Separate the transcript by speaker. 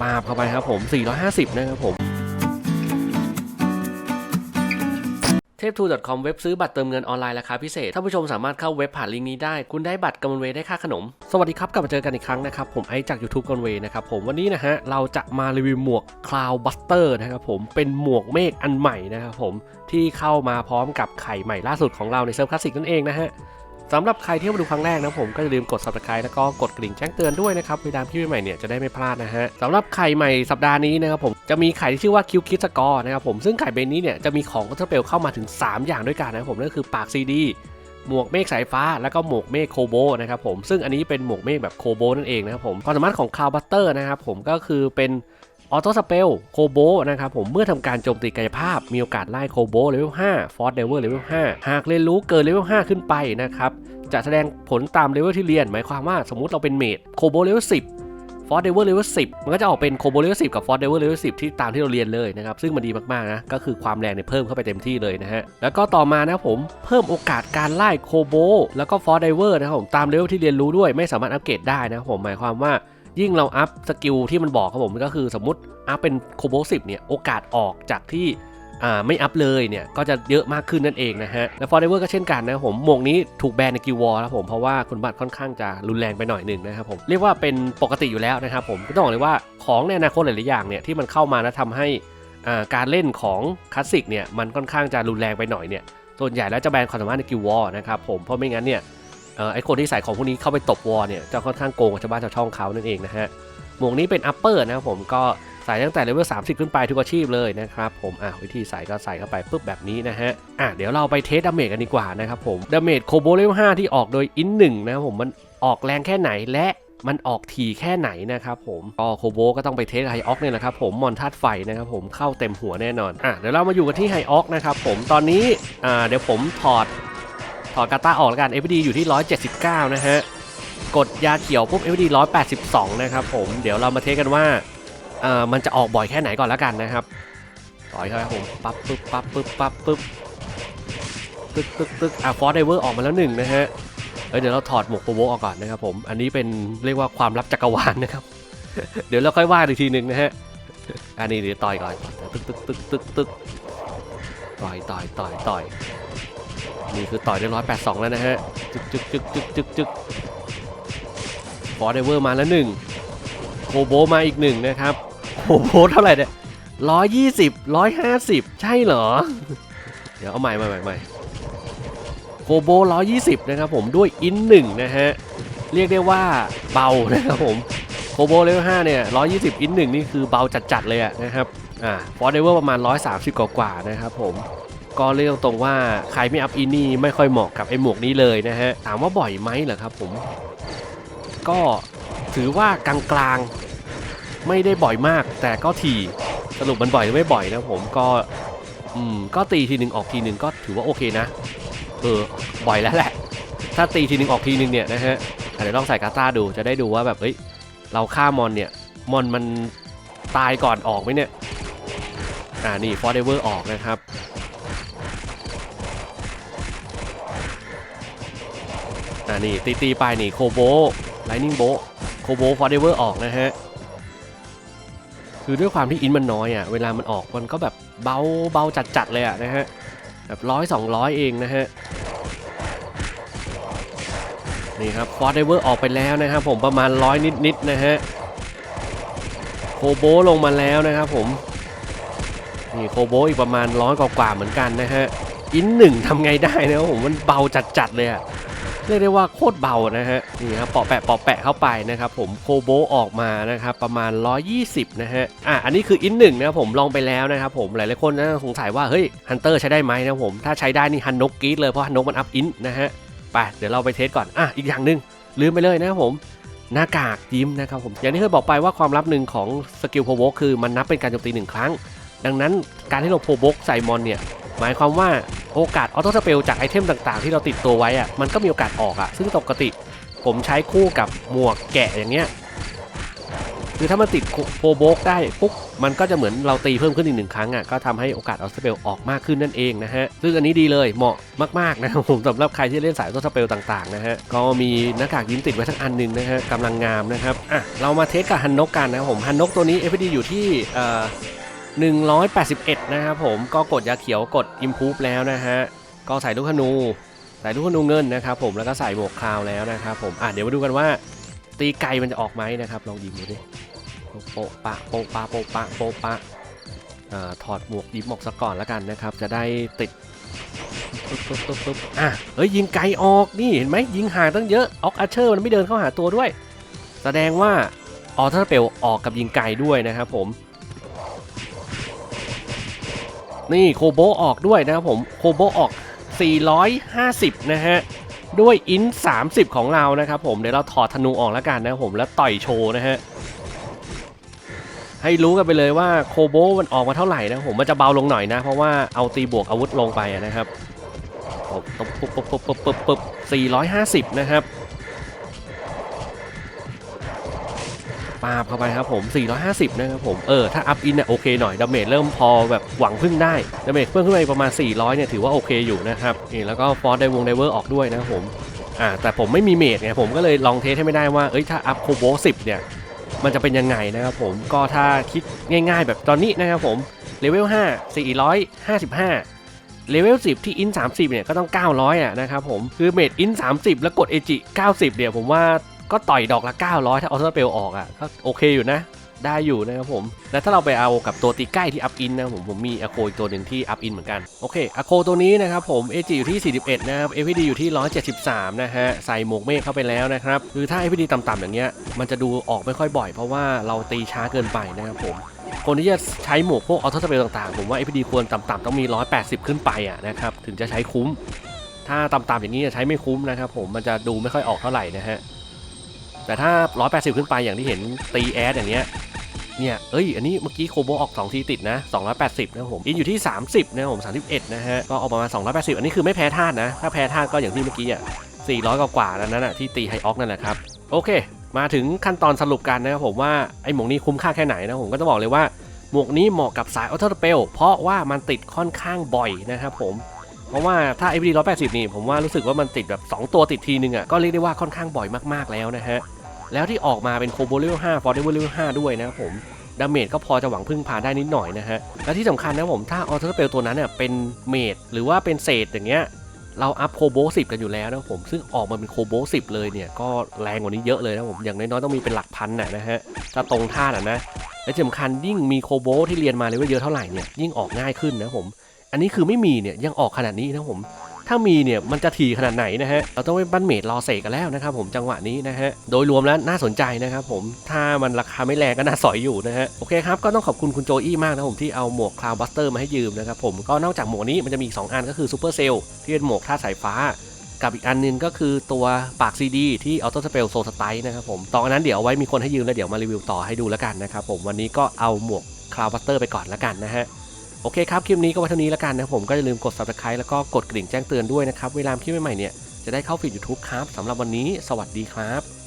Speaker 1: ปาบเข้าไปครับผม 450 นะครับผมเทพทู .com เว็บซื้อบัตรเติมเงินออนไลน์ราคาพิเศษท่านผู้ชมสามารถเข้าเว็บผ่านลิงก์นี้ได้ คุณได้บัตรกำมเวได้ค่าขนม สวัสดีครับ กลับมาเจอกันอีกครั้งนะครับ ผมไอจาก YouTube กำมเวนะครับผมวันนี้นะฮะ เราจะมารีวิวหมวก Cloud Buster นะครับผมเป็นหมวกเมฆอันใหม่นะครับผมที่เข้ามาพร้อมกับไข่ใหม่ล่าสุดของเราในเซิร์ฟคลาสสิกนั่นเองนะฮะ สำหรับใครที่มาดูครั้งแรกนะผมก็อย่าลืมกด subscribe แล้วก็กดกริ่งแจ้งเตือนด้วยนะครับเวลาพี่ใหม่เนี่ยจะได้ไม่พลาดนะฮะสำหรับไข่ใหม่สัปดาห์นี้นะครับผมจะมีไข่ที่ชื่อว่าคิวคิดสกอร์นะครับผมซึ่งไข่เบนนี้เนี่ยจะมีของก็เทอร์เปลเข้ามาถึง 3 อย่างด้วยกันนะครับผมนั่นคือปากซีดีหมวกเมฆสายฟ้าแล้วก็หมวกเมฆโคโบนะครับผมซึ่งอันนี้เป็นหมวกเมฆแบบโคโบนั่นเองนะครับผมความสามารถของคาวบัตเตอร์นะครับผมก็คือเป็น ออโต้สเปลโคโบนะครับผมเมื่อทำการโจมตีกายภาพ มีโอกาสไล่โคโบเลเวล5ฟอร์ดเดเวอร์เลเวล5หากเรียนรู้เกินเลเวล5ขึ้นไปนะครับ จะแสดงผลตามเลเวลที่เรียน หมายความว่าสมมุติเราเป็นเมดโคโบเลเวล10ฟอร์ดเดเวอร์เลเวล10 มันก็จะออกเป็นโคโบเลเวล10 กับฟอร์ดเดเวอร์เลเวล10 ที่ตามที่เราเรียนเลยนะครับ ซึ่งมันดีมากๆนะ ก็คือความแรงเนี่ยเพิ่มเข้าไปเต็มที่เลยนะฮะ แล้วก็ต่อมานะผมเพิ่มโอกาสการไล่โคโบแล้วก็ฟอร์ดเดเวอร์นะครับผมตามเลเวลที่เรียนรู้ด้วยไม่สามารถอัปเกรดได้นะผมหมายความว่า ยิ่งเราอัพสกิลที่มันบอกครับผมก็คือสมมติอัพเป็นโคโบสิเนี่ยโอกาสออกจากที่ไม่อัพเลยเนี่ยก็จะเยอะมากขึ้นนั่นเองนะฮะ และฟอร์เดเวอร์ก็เช่นกันนะครับผมหมวกนี้ถูกแบนในกิววอลครับผมเพราะว่าคุณบัตรค่อนข้างจะรุนแรงไปหน่อยหนึ่งนะครับผมเรียกว่าเป็นปกติอยู่แล้วนะครับผมก็ต้องบอกเลยว่าของในอนาคตหลายๆอย่างเนี่ยที่มันเข้ามาแล้วทำให้การเล่นของคลาสสิกเนี่ยมันค่อนข้างจะรุนแรงไปหน่อยเนี่ยส่วนใหญ่แล้วจะแบนความสามารถในกิววอลนะครับผมเพราะไม่งั้นเนี่ย ไอ้คนที่ใส่ของพวกนี้เข้าไปตบวอเนี่ยจะค่อนข้างโกงกับชาวบ้านชาวช่องเขานั่นเองนะฮะหมวกนี้เป็นอัปเปอร์นะครับผมก็ใส่ตั้งแต่เลเวล30 ขึ้นไปทุกอาชีพเลยนะครับผมอะวิธีใส่ก็ใส่เข้าไปปุ๊บแบบนี้นะฮะอะเดี๋ยวเราไปเทสดาเมจกันดีกว่านะครับผมดาเมจโคโบเลเวล5ที่ออกโดยอินหนึ่งนะครับผมมันออกแรงแค่ไหนและมันออกทีแค่ไหนนะครับผมก็โคโบก็ต้องไปเทสไฮออกเนี่ยแหละครับผมมอนทัดไฟนะครับผมเข้าเต็มหัวแน่นอนอะเดี๋ยวเรามาอยู่กันที่ไฮออกนะครับผมตอนนี้อ่าเดี๋ยวผมถอด ถอดกาตาออกแล้วกัน FD อยู่ที่ 179 นะฮะ กดยาเขียวปุ๊บ FD 182 นะครับผม เดี๋ยวเรามาเทสกันว่าเอ่อมันจะออกบ่อยแค่ไหนก่อนแล้วกันนะครับ ต่อยเข้าไปครับผมปั๊บปึ๊บปั๊บปึ๊บปั๊บปึ๊บตึ๊กตึ๊กตึ๊กอะฟอร์ไดเวอร์ออกมาแล้วหนึ่งนะฮะเเดี๋ยวเราถอดหมวกโปรโวออกก่อนนะครับผม อันนี้เป็นเรียกว่าความลับจักรวาลนะครับ เดี๋ยวเราค่อยว่าอีกทีหนึ่งนะฮะ อันนี้เดี๋ยวต่อยก่อน ตึ๊กตึ๊กตึ๊กตึกตึกต่อยต่อยต่อยต่อย นี่คือต่อยได้ร้อยแปดสองแล้วนะฮะ จึกจึกจึกจึกจึกจึกฟอร์เดเวอร์มาแล้วหนึ่งโคโบมาอีกหนึ่งนะครับโคโบเท่าไหร่เนี่ยร้อยยี่สิบร้อยห้าสิบใช่เหรอ เดี๋ยวเอาใหม่ใหม่ใหม่ใหม่โคโบร้อยยี่สิบนะครับผมด้วยอินหนึ่งนะฮะ เรียกได้ว่าเบานะครับผมโคโบเลเวลห้าเนี่ยร้อยยี่สิบอินหนึ่งนี่คือเบาจัดๆเลยอะนะครับอ่าฟอร์เดเวอร์ประมาณร้อยสามสิบกว่าๆนะครับผม ก็เรียกตรงว่าใครไม่อัพอินนี่ไม่ค่อยเหมาะกับไอ้หมวกนี้เลยนะฮะ ถามว่าบ่อยไหมเหรอครับผม ก็ถือว่ากลางๆ ไม่ได้บ่อยมาก แต่ก็ทีสรุปมันบ่อยหรือไม่บ่อยนะผมก็อืมก็ตีทีหนึ่งออกทีหนึ่งก็ถือว่าโอเคนะเออบ่อยแล้วแหละ ถ้าตีทีหนึ่งออกทีหนึ่งเนี่ยนะฮะอะเดี๋ยวลองใส่กาตาดูจะได้ดูว่าแบบเฮ้ยเราฆ่ามอนเนี่ยมอนมันตายก่อนออกไหมเนี่ยอ่านี่ฟอร์เดเวอร์ออกนะครับ อ่านี่ตีตีไปนี่โคโบไลนิ่งโบโคโบฟอร์เดเวอร์ออกนะฮะ คือด้วยความที่อินมันน้อยอะ เวลามันออกมันก็แบบเบาเบาจัดๆเลยอะนะฮะ แบบร้อยสองร้อยเองนะฮะ นี่ครับฟอร์เดเวอร์ออกไปแล้วนะครับผมประมาณร้อยนิดๆนะฮะ โคโบลงมาแล้วนะครับผม นี่โคโบอีกประมาณร้อยกว่าๆเหมือนกันนะฮะ อินหนึ่งทำไงได้นะครับผมมันเบาจัดๆเลยอะ เรียกได้ว่าโคตรเบานะฮะนี่ครับเปาะแปะเปาะแปะเข้าไปนะครับผมโคโบออกมานะครับประมาณ 120 นะฮะอะอันนี้คืออินหนึ่งนะครับผมลองไปแล้วนะครับผมหลายๆคนนะสงสัยว่าเฮ้ยฮันเตอร์ใช้ได้ไหมนะผมถ้าใช้ได้นี่ฮันนกกรีดเลยเพราะฮันนกมันอัพอินนะฮะไปเดี๋ยวเราไปเทสก่อนอะอีกอย่างหนึ่งลืมไปเลยนะครับผมหน้ากากยิ้มนะครับผมอย่างที่เคยบอกไปว่าความลับหนึ่งของสกิลโพโบคือมันนับเป็นการโจมตีหนึ่งครั้ง ดังนั้นการที่เราโพโบใส่มอนเนี่ย หมายความว่าโอกาสออโต้สเปลจากไอเทมต่างๆ ที่เราติดตัวไว้อะมันก็มีโอกาสออกอะซึ่งปกติผมใช้คู่กับหมวกแกะอย่างเงี้ยคือถ้ามันติดโปโบกได้ปุ๊บมันก็จะเหมือนเราตีเพิ่มขึ้นอีกหนึ่งครั้งอะก็ทำให้โอกาสออสเปลออกมากขึ้นนั่นเองนะฮะ ซึ่งอันนี้ดีเลยเหมาะมากๆนะครับผมสำหรับใครที่เล่นสายออสเปลต่างๆนะฮะ ก็มีหน้ากากยิ้มติดไว้ทั้งอันหนึ่งนะฮะกำลังงามนะครับอะเรามาเทสกับฮันนกกันนะครับผมฮันนกตัวนี้ FPD อยู่ที่เอ่อ 181 นะครับผมก็กดยาเขียวกด Improve แล้วนะฮะก็ใส่ลูกธนูใส่ลูกธนูเงินนะครับผมแล้วก็ใส่หมวกคราวแล้วนะครับผมอะเดี๋ยวมาดูกันว่าตีไก่มันจะออกไหมนะครับลองยิงดูดิโปะปะโปะปะโปะปะโปะปะอ่าถอดหมวกยิ้มอกซะก่อนแล้วกันนะครับ จะได้ติดปึ๊บปึ๊บปึ๊บปึ๊บอะเฮ้ยยิงไก่ออกนี่เห็นไหมยิงห่างตั้งเยอะออกอาเชอร์มันไม่เดินเข้าหาตัวด้วย แสดงว่าออเทอร์เปลออกกับยิงไก่ด้วยนะครับผม นี่โคโบออกด้วยนะครับผมโคโบออก 450 นะฮะ ด้วยอิน 30 ของเรานะครับผม เดี๋ยวเราถอดธนูออกแล้วกันนะครับผมแล้วต่อยโชว์นะฮะ ให้รู้กันไปเลยว่าโคโบมันออกมาเท่าไหร่นะครับผมมันจะเบาลงหน่อยนะ เพราะว่าเอาตีบวกอาวุธลงไปนะครับปุ๊บปุ๊บปุ๊บปุ๊บปุ๊บปุ๊บปุ๊บ450นะครับ ปาบเข้าไปครับผม 450 นะครับผม เออ ถ้าอัพอินเนี่ยโอเคหน่อย ดาเมจเริ่มพอแบบหวังพึ่งได้ ดาเมจเพิ่มขึ้นไปประมาณ 400 เนี่ยถือว่าโอเคอยู่นะครับนี่แล้วก็ฟอร์ดไดวงไดเวอร์ออกด้วยนะครับผม อ่า แต่ผมไม่มีเมจไงผมก็เลยลองเทสให้ไม่ได้ว่า เอ้ย ถ้าอัพโคโบ10เนี่ย มันจะเป็นยังไงนะครับผม ก็ถ้าคิดง่าย ๆ แบบตอนนี้นะครับผม เลเวล5 455เลเวล 10 ที่อิน30 เนี่ย ก็ต้อง 900 อะนะครับผม คือเมดอิน30 แล้วกดเอจิ90 เนี่ย ผมว่า ก็ต่อยดอกละ 900 ถ้าออโต้เปลออกอะก็โอเคอยู่นะ ได้อยู่นะครับผม แล้วถ้าเราไปเอากับตัวตีใกล้ที่อัพอินนะผมผมมีอโคอีกตัวหนึ่งที่อัพอินเหมือนกัน โอเคอโคตัวนี้นะครับผมเอจิอยู่ที่ 41 นะครับเอพีดีอยู่ที่ 173 นะฮะ ใส่หมวกเมฆเข้าไปแล้วนะครับ คือถ้าเอพีดีต่ำๆอย่างเงี้ย มันจะดูออกไม่ค่อยบ่อยเพราะว่าเราตีช้าเกินไปนะครับผมคนที่จะใช้หมวกพวกออโต้สเปลต่างๆ ผมว่า FPD ควรต่ำๆต้องมี 180 ขึ้นไปอะนะครับ ถึงจะใช้คุ้ม ถ้าต่ำๆอย่างนี้จะใช้ไม่คุ้มนะครับผมมันจะดูไม่ค่อยออกเท่าไหร่นะฮะ แต่ถ้า 180 ขึ้นไปอย่างที่เห็นตีแอดอย่างเงี้ยเนี่ย เอ้ย อันนี้เมื่อกี้โคโบออก 2 ทีติดนะ 280 นะครับผม อินอยู่ที่ 30 นะครับผม 31 นะฮะ ก็ออกประมาณ 280 อันนี้คือไม่แพ้ธาตุนะ ถ้าแพ้ธาตุก็อย่างที่เมื่อกี้อะ 400 กว่าๆแล้วนั่นน่ะที่ตีไฮออกนั่นแหละครับ โอเค มาถึงขั้นตอนสรุปกันนะครับผมว่าไอ้หมวกนี้คุ้มค่าแค่ไหนนะผมก็จะบอกเลยว่าหมวกนี้เหมาะกับสายออโต้สเปลเพราะว่ามันติดค่อนข้างบ่อยนะครับผม ราะว่าถ้า FD 180 นี่ผมว่ารู้สึกว่ามันติดแบบ 2 ตัวติดทีนึงอะก็เรียกได้ว่าค่อนข้างบ่อยมากๆแล้วนะฮะ แล้วที่ออกมาเป็นโคโบเลเวล5ฟอร์เดเวล5ด้วยนะครับผมดาเมจก็พอจะหวังพึ่งพาได้นิดหน่อยนะฮะ และที่สำคัญนะผมถ้าออโต้สเปลตัวนั้นเนี่ยเป็นเมดหรือว่าเป็นเศษอย่างเงี้ยเราอัพโคโบ10 กันอยู่แล้วนะผมซึ่งออกมาเป็นโคโบ10 เลยเนี่ยก็แรงกว่านี้เยอะเลยนะผมอย่างน้อยๆต้องมีเป็นหลักพันน่ะนะฮะถ้าตรงท่าน่ะนะและที่สำคัญยิ่งมีโคโบที่เรียนมาเลเวลเยอะเท่าไหร่เนี่ยยิ่งออกง่ายขึ้นนะผม อันนี้คือไม่มีเนี่ยยังออกขนาดนี้นะผม ถ้ามีเนี่ยมันจะถี่ขนาดไหนนะฮะ เราต้องไปบั้นเมดรอเสกกันแล้วนะครับผมจังหวะนี้นะฮะ โดยรวมแล้วน่าสนใจนะครับผม ถ้ามันราคาไม่แรงก็น่าสอยอยู่นะฮะ โอเคครับ ก็ต้องขอบคุณคุณโจอี้มากนะผมที่เอาหมวกคลาวบัสเตอร์มาให้ยืมนะครับผม ก็นอกจากหมวกนี้มันจะมีอีกสองอันก็คือซูเปอร์เซลที่เป็นหมวกท่าสายฟ้ากับอีกอันนึงก็คือตัวปากซีดีที่ออโต้สเปลโซสไตนะครับผมตอนนั้นเดี๋ยวไว้มีคนให้ยืมแล้วเดี๋ยวมารีวิวต่อให้ดูแล้วกันนะครับผมวันนี้ก็เอาหมวกคลาวบัสเตอร์ไปก่อนแล้วกันนะฮะ โอเคครับ คลิปนี้ก็ไว้เท่านี้แล้วกันนะผมก็อย่าลืมกด subscribe แล้วก็กดกริ่งแจ้งเตือนด้วยนะครับ เวลาคลิปใหม่ๆเนี่ยจะได้เข้าฟีด YouTube ครับสำหรับวันนี้ สวัสดีครับ